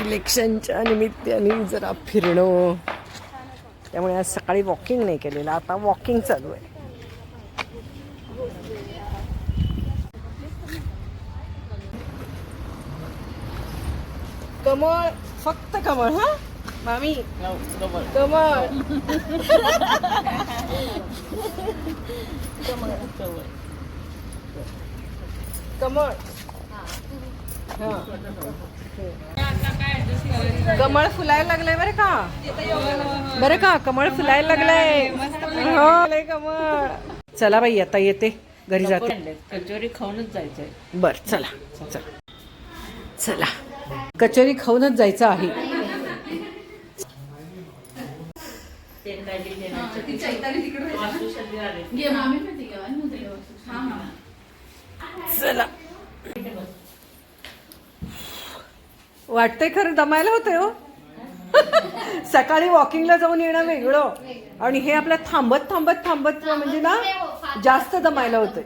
इलेक्शनच्या निमित्ताने जरा फिरणं. त्यामुळे आज सकाळी वॉकिंग नाही केलेलं आता वॉकिंग चालू आहे. कमळ फक्त कमळ हा? मामी? कमळ. कमळ. हा. कमळ फुलायला लागलंय बरं का? बरं का? कमळ फुलायला लागलंय. हो कमळ. चला बाई आता येते. घरी जाते. कचोरी खाऊनच जायचंय. बर चला चला. चला. कचोरी खाऊनच जायचं आहे. चला. वाटतंय खरं दमायला होतंय हो. सकाळी वॉकिंगला जाऊन येणं वेगळं. आणि हे आपल्या थांबत थांबत थांबत म्हणजे ना जास्त दमायला होतंय.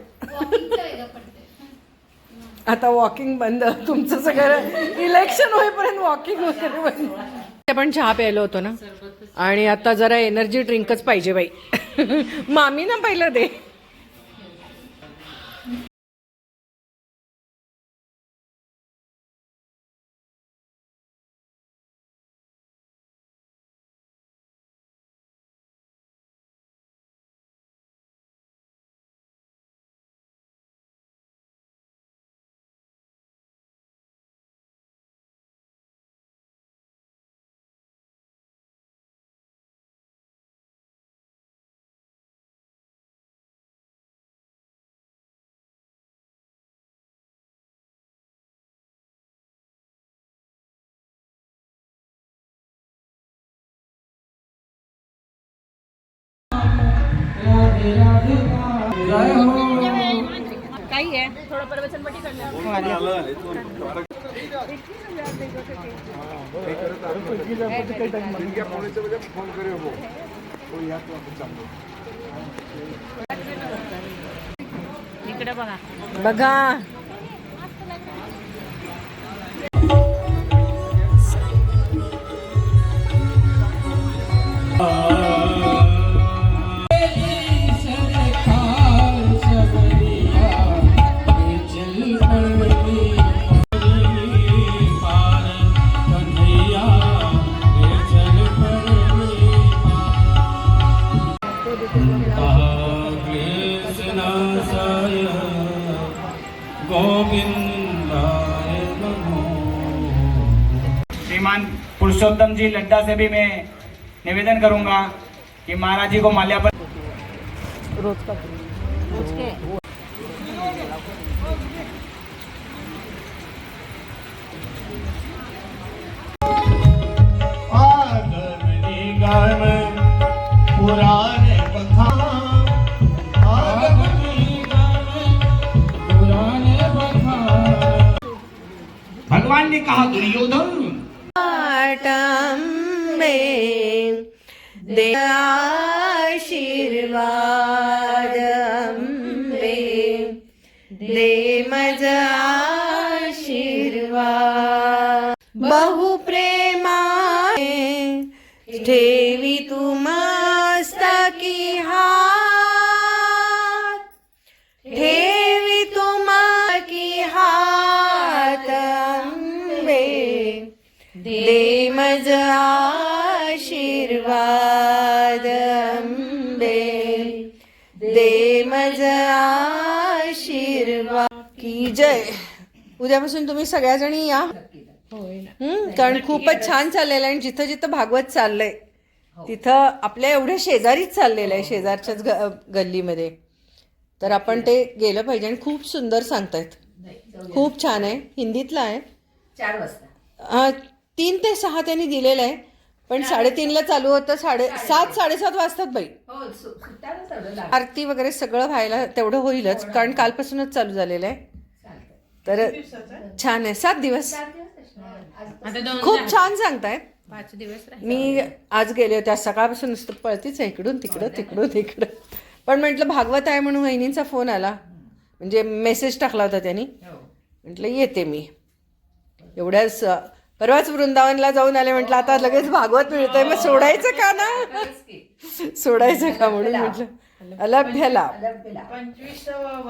आता वॉकिंग बंद. तुमचं सगळं इलेक्शन होईपर्यंत वॉकिंग वगैरे बंद. आपण चहा प्यायलो होतो ना. आणि आता जरा एनर्जी ड्रिंकच पाहिजे बाई. मामी ना पहिलं दे. काही आहे थोडं प्रवचनपटी इकडे बघा. बघा. श्रीमान पुरुषोत्तम जी लड्डा से भी मैं निवेदन करूँगा कि महाराज जी को माल्यार्पण रोज का भगवान ने कहा दुर्योधन आटंबे दे आशीर्वाद अंबे दे मज आशीर्वाद बहुप्रेमाने ठेवी तू की हा दे मज आशीर्वाद अंबे. दे मज आशीर्वाद. की जय. उद्यापासून तुम्ही सगळ्याजणी या. हम्म, कारण खूपच छान चाललेलं आहे आणि जिथं जिथं भागवत चाललंय तिथं आपल्या एवढ्या शेजारीच चाललेलं आहे शेजारच्याच ग- गल्लीमध्ये. तर आपण ते गेलं पाहिजे आणि खूप सुंदर सांगतायत. खूप छान आहे. हिंदीतलं आहे. चार वाजता. तीन ते सहा त्यांनी दिलेलं आहे. पण साडेतीनला चालू होतं साडे सात साडेसात वाजतात बाई. हो सु- सुट्ट्याला तेवढं लागतं. आरती वगैरे सगळं व्हायला तेवढं होईलच कारण कालपासूनच चालू झालेलं आहे. तर छान आहे. सात दिवस. खूप छान सांगतायत पाच दिवस राहील. मी आज गेले होते. आज सकाळपासून नुसतं पळतीच आहे. इकडून तिकडं तिकडून तिकडं. पण म्हटलं भागवत आहे म्हणून वहिनींचा फोन आला. म्हणजे मेसेज टाकला होता त्यांनी. हो. म्हटलं येते मी. एवढ्याच परवाच वृंदावनला जाऊन आले म्हटलं आता लगेच भागवत मिळतंय मग सोडायचं का ना. सोडायचं का म्हणून म्हटलं अलभ्य लाभ अलग बिला. पंचवीसावं